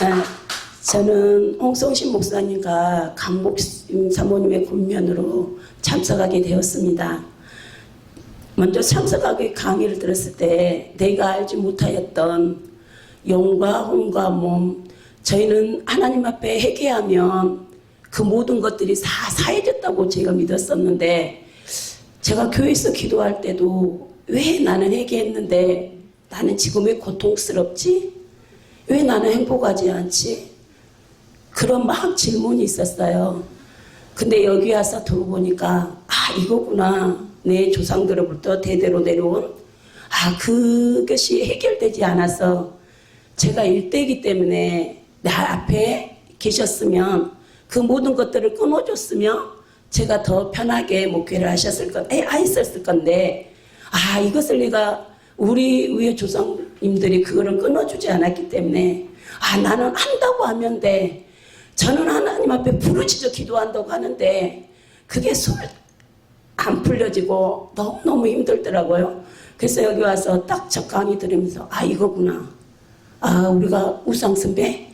네, 저는 홍성신 목사님과 강복심 사모님의 군면으로 참석하게 되었습니다. 먼저 참석하게 강의를 들었을 때 내가 알지 못하였던 영과 혼과 몸 저희는 하나님 앞에 회개하면 그 모든 것들이 다 사해졌다고 제가 믿었었는데 제가 교회에서 기도할 때도 왜 나는 회개했는데 나는 지금 왜 고통스럽지? 왜 나는 행복하지 않지? 그런 막 질문이 있었어요. 근데 여기 와서 들어보니까 아 이거구나 내 조상들로부터 대대로 내려온 아 그것이 해결되지 않아서 제가 일대이기 때문에 나 앞에 계셨으면 그 모든 것들을 끊어줬으면 제가 더 편하게 목회를 하셨을 것, 에, 했었을 건데 아 이것을 내가 우리 위에 조상 님들이 그거를 끊어주지 않았기 때문에 아 나는 한다고 하면 돼. 저는 하나님 앞에 부르짖어 기도한다고 하는데 그게 손안 풀려지고 너무너무 힘들더라고요. 그래서 여기 와서 딱저 강의 들으면서 아 이거구나. 아 우리가 우상 숭배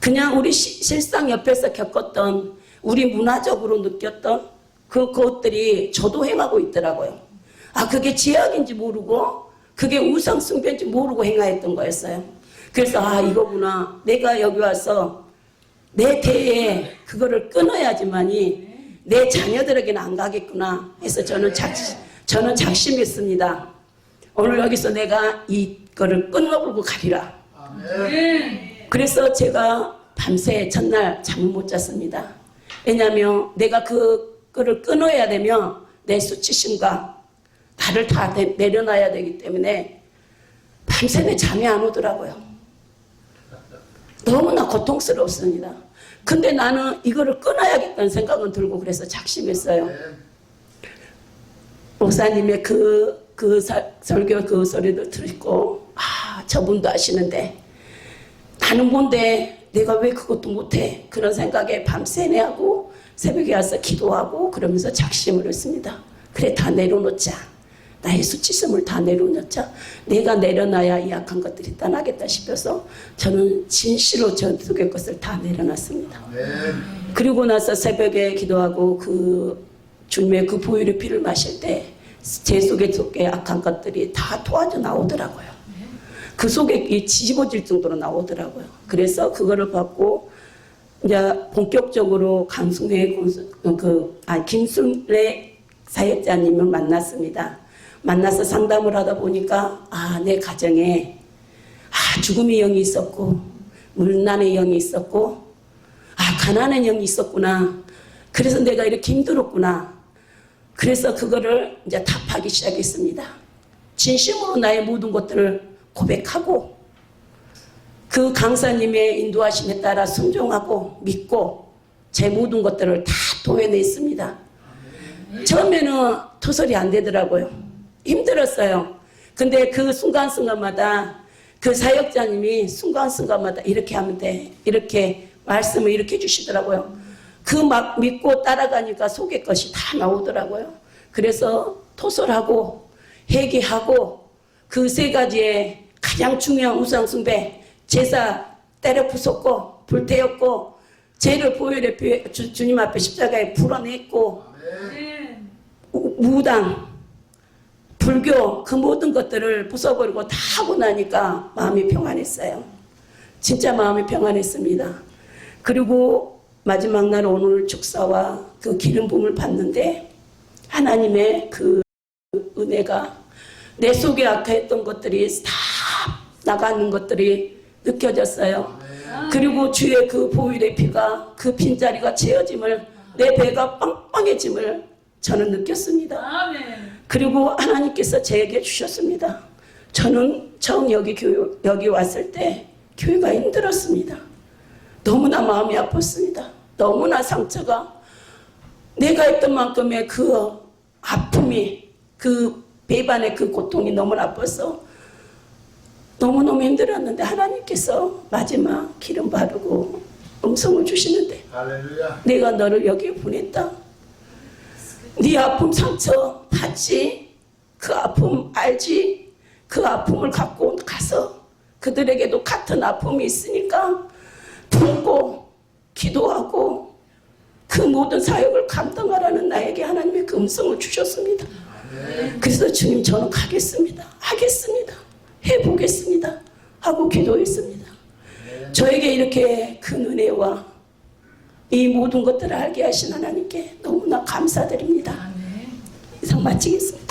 그냥 우리 시- 실상 옆에서 겪었던 우리 문화적으로 느꼈던 그 것들이 저도 행하고 있더라고요. 아 그게 제약인지 모르고 그게 우상 숭배인지 모르고 행하였던 거였어요. 그래서 아 이거구나. 내가 여기 와서 내 대에 그거를 끊어야지만이 내 자녀들에게는 안 가겠구나 해서 저는 작 저는 작심했습니다. 오늘 여기서 내가 이거를 끊어불고 가리라. 그래서 제가 밤새 첫날 잠을 못 잤습니다. 왜냐하면 내가 그거를 끊어야 되면 내 수치심과 나를 다 내- 내려놔야 되기 때문에 밤새 내 잠이 안 오더라고요. 너무나 고통스럽습니다. 근데 나는 이거를 끊어야겠다는 생각은 들고 그래서 작심했어요. 목사님의 그, 그 사- 설교 그 소리를 듣고, 아, 저분도 아시는데, 나는 뭔데 내가 왜 그것도 못해? 그런 생각에 밤새내 하고 새벽에 와서 기도하고 그러면서 작심을 했습니다. 그래, 다 내려놓자. 나의 수치심을 다 내려놓자. 내가 내려놔야 이 약한 것들이 떠나겠다 싶어서 저는 진실로 저 속의 것을 다 내려놨습니다. 그리고 나서 새벽에 기도하고 그 주님의 그 보혈의 피를 마실 때 제 속에 속에 악한 것들이 다 도와져 나오더라고요. 그 속에 이 뒤집어질 정도로 나오더라고요. 그래서 그거를 받고 이제 본격적으로 강승회 그 아, 김순례 사역자님을 만났습니다. 만나서 상담을 하다 보니까 아 내 가정에 아 죽음의 영이 있었고 물난의 영이 있었고 아 가난의 영이 있었구나. 그래서 내가 이렇게 힘들었구나. 그래서 그거를 이제 답하기 시작했습니다. 진심으로 나의 모든 것들을 고백하고 그 강사님의 인도하심에 따라 순종하고 믿고 제 모든 것들을 다 도해냈습니다. 처음에는 토설이 안 되더라고요. 힘들었어요. 근데 그 순간순간마다 그 사역자님이 순간순간마다 이렇게 하면 돼. 이렇게 말씀을 이렇게 해주시더라고요. 그 막 믿고 따라가니까 속의 것이 다 나오더라고요. 그래서 토설하고 회개하고 그 세 가지의 가장 중요한 우상숭배 제사 때려 부쉈고 불태웠고 죄를 보혈의 피- 주, 주님 앞에 십자가에 풀어냈고 우- 무당 불교 그 모든 것들을 부숴버리고 다 하고 나니까 마음이 평안했어요. 진짜 마음이 평안했습니다. 그리고 마지막 날 오늘 축사와 그 기름 부음을 받는데 하나님의 그 은혜가 내 속에 악했던 것들이 다 나가는 것들이 느껴졌어요. 그리고 주의 그 보혈의 피가 그 빈자리가 채워짐을 내 배가 빵빵해짐을 저는 느꼈습니다. 아멘. 그리고 하나님께서 제게 주셨습니다. 저는 처음 여기 교회, 여기 왔을 때 교회가 힘들었습니다. 너무나 마음이 아팠습니다. 너무나 상처가 내가 했던 만큼의 그 아픔이 그 배반의 그 고통이 너무 아파서 너무너무 힘들었는데 하나님께서 마지막 기름 바르고 음성을 주시는데 할렐루야. 내가 너를 여기에 보냈다. 네 아픔 상처 봤지? 그 아픔 알지? 그 아픔을 갖고 가서 그들에게도 같은 아픔이 있으니까 받고 그 모든 사역을 감당하라는 나에게 하나님의 그 음성을 주셨습니다. 그래서 주님 저는 가겠습니다. 하겠습니다. 해보겠습니다. 하고 기도했습니다. 저에게 이렇게 큰 은혜와 이 모든 것들을 알게 하신 하나님께 너무나 감사드립니다. 이상 마치겠습니다.